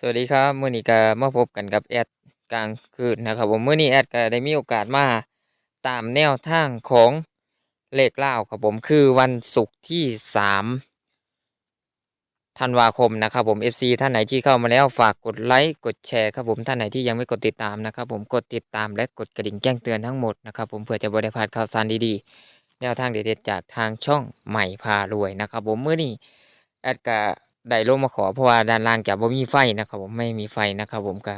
สวัสดีครับมื้อนี้ก็มาพบกันกับแอดกลางคืนนะครับผมมื้อนี้แอดก็ได้มีโอกาสมาตามแนวทางของเลขเล่าครับผมคือวันศุกร์ที่3ธันวาคมนะครับผม FC ท่านไหนที่เข้ามาแล้วฝากกดไลค์กดแชร์ครับผมท่านไหนที่ยังไม่กดติดตามนะครับผมกดติดตามและกดกระดิ่งแจ้งเตือนทั้งหมดนะครับผมเพื่อจะบ่ได้พลาดข่าวสารดีๆ แนวทางเด็ดๆจากทางช่องใหม่พารวยนะครับผมมื้อนี้แอดก็ ได้ลงมาขอเพราะว่าด้านล่างจะบ่มีไฟนะครับผมไม่มีไฟนะครับผมก็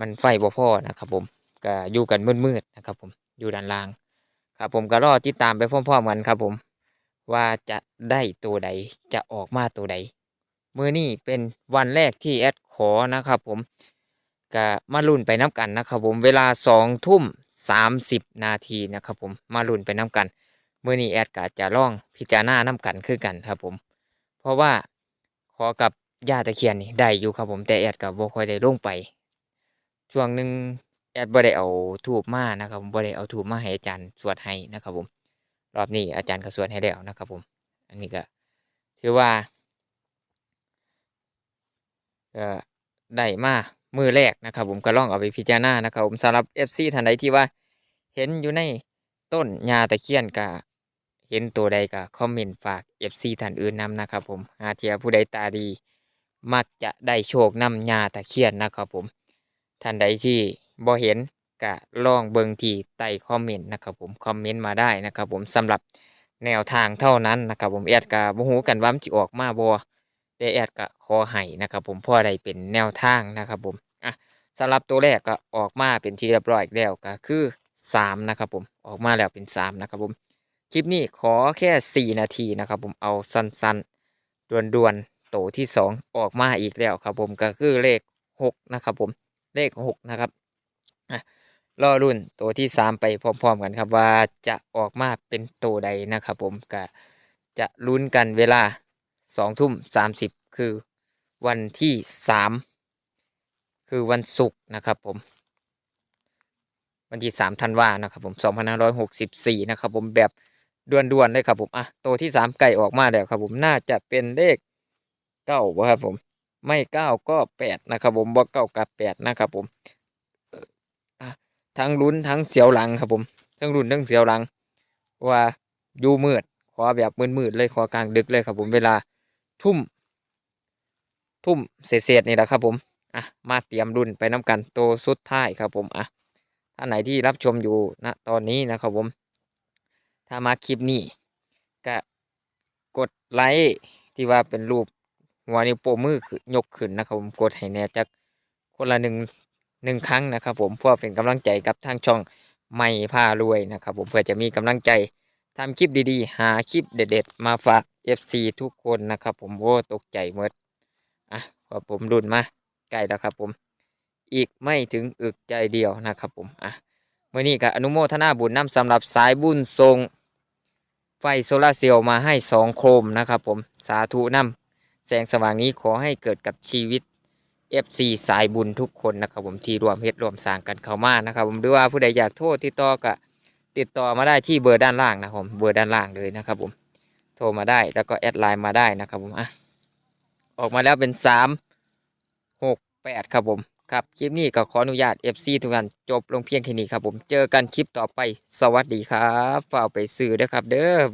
มันไฟบ่พอนะครับผมก็อยู่กันมืดๆนะครับผมอยู่ด้านล่าง ครับผมก็รอติดตามไปพร้อมๆกันครับผมว่าจะได้ตัวใดจะออกมาตัวใดมือนี้เป็นวันแรกที่แอดขอนะครับผมก็มาลุ้นไปน้กันนะครับผมเวลาสองทุ่มสามสิบนาทีนะครับผมมาลุ้นไปน้กันมือนี้แอดก็จะลองพิจารณาน้กันคือกันครับผม เพราะว่า ขอกับย่าตะเคียนนี่ได้อยู่ครับผมแต่แอดกับบ่ค่อยได้ลงไป ช่วงหนึ่งแอดบ่ได้เอาทูบมานะครับผมบ่ได้เอาทูบมาให้อาจารย์สวดให้นะครับผม รอบนี้อาจารย์ก็สวดให้แล้วนะครับผม อันนี้ก็ถือว่าก็ได้มามือแรกนะครับผมก็ลองเอาไปพิจารณานะครับผมสำหรับ FC ท่านใดที่ว่า เห็นอยู่ในต้นยาตะเคียนก็ เห็นตัวใดก็คอมเมนต์ฝาก FC ท่านอื่นนำนะครับผมหาเทียผู้ใดตาดี มักจะได้โชคนำยาตะเคียนนะครับผม ท่านใดที่บ่เห็นก็ลองเบิ่งที่ใต้คอมเมนต์นะครับผมคอมเมนต์มาได้นะครับผมสำหรับแนวทางเท่านั้นนะครับผมแอดก็บ่ฮู้กันว่ามันสิออกมาบ่แต่แอดก็ขอให้นะครับผมเพราะได้เป็นแนวทางนะครับผมอะสำหรับตัวแรกก็ออกมาเป็นที่เรียบร้อยแล้วก็คือ3นะครับผมออกมาแล้วเป็น3นะครับผม คลิปนี้ขอแค่ 4 นาทีนะครับ ผมเอาสั้นๆด่วนๆโตที่ 2 ออกมาอีกแล้วครับ ผมก็คือเลข 6 นะครับ ผมเลข 6 นะครับอะรอรุ่นตัวที่ 3 ไปพร้อม ๆ กันครับว่าจะออกมาเป็นตัวใดนะครับผมก็จะลุ้นกันเวลา2ทุ่ม30 คือวันที่ 3 คือวันศุกร์นะครับผม วันที่3ธันวานะครับผม 2564 นะครับผมแบบ ด่วนๆเลยครับผมอะตัวที่สามไก่ออกมาแล้วครับผมน่าจะเป็นเลขเก้าครับผม ไม่เก้าก็แปดนะครับผมบ่เก้ากับแปดนะครับผมทั้งลุ้นทั้งเสียวหลังครับผม ทั้งลุ้นทั้งเสียวหลัง ว่าอยู่มืดขอแบบมืดๆเลยขอกลางดึกเลยครับผมเวลาทุ่ม ทุ่มเศษๆนี่แหละครับผมอะมาเตรียมรุ่นไปน้ำกันตัวสุดท้ายครับผมอะท่านไหนที่รับชมอยู่ณตอนนี้นะครับผม ถ้ามาคลิปนี้ก็กดไลค์ที่ว่าเป็นรูปหัวนิ้วโป้มือขยกขึ้นนะครับผมกดให้แน่จักคนละหนึ่งหนึ่งครั้งนะครับผมเพื่อเป็นกำลังใจกับทางช่องไม่พารวยนะครับผมเพื่อจะมีกำลังใจทำคลิปดีๆ หาคลิปเด็ดๆ มาฝาก FC ทุกคนนะครับผมโอ้ตกใจหมดอะพอผมรุนมาใกล้แล้วครับผม อีกไม่ถึงอึกใจเดียวนะครับผมอะเมื่อนี้ก็อนุโมทนาบุญนำสำหรับสายบุญทรง ไฟโซลาเซลล์มาให้สองโคมนะครับผมสาธุนำแสงสว่างนี้ขอให้เกิดกับชีวิต FC สายบุญทุกคนนะครับผมที่รวมเฮ็ดรวมสร้างกันเข้ามานะครับผมหรือว่าผู้ใดอยากโทษติดต่อก็ติดต่อมาได้ที่เบอร์ด้านล่างนะครับผมเบอร์ด้านล่างเลยนะครับผมโทรมาได้แล้วก็แอดไลน์มาได้นะครับผมอะออกมาแล้วเป็นสามหกแปดครับผม ครับคลิปนี้ก็ขออนุญาต FC ทุกท่านจบลงเพียงแค่นี้ครับผมเจอกันคลิปต่อไปสวัสดีครับฝากไปซื้อด้วยครับเด้อ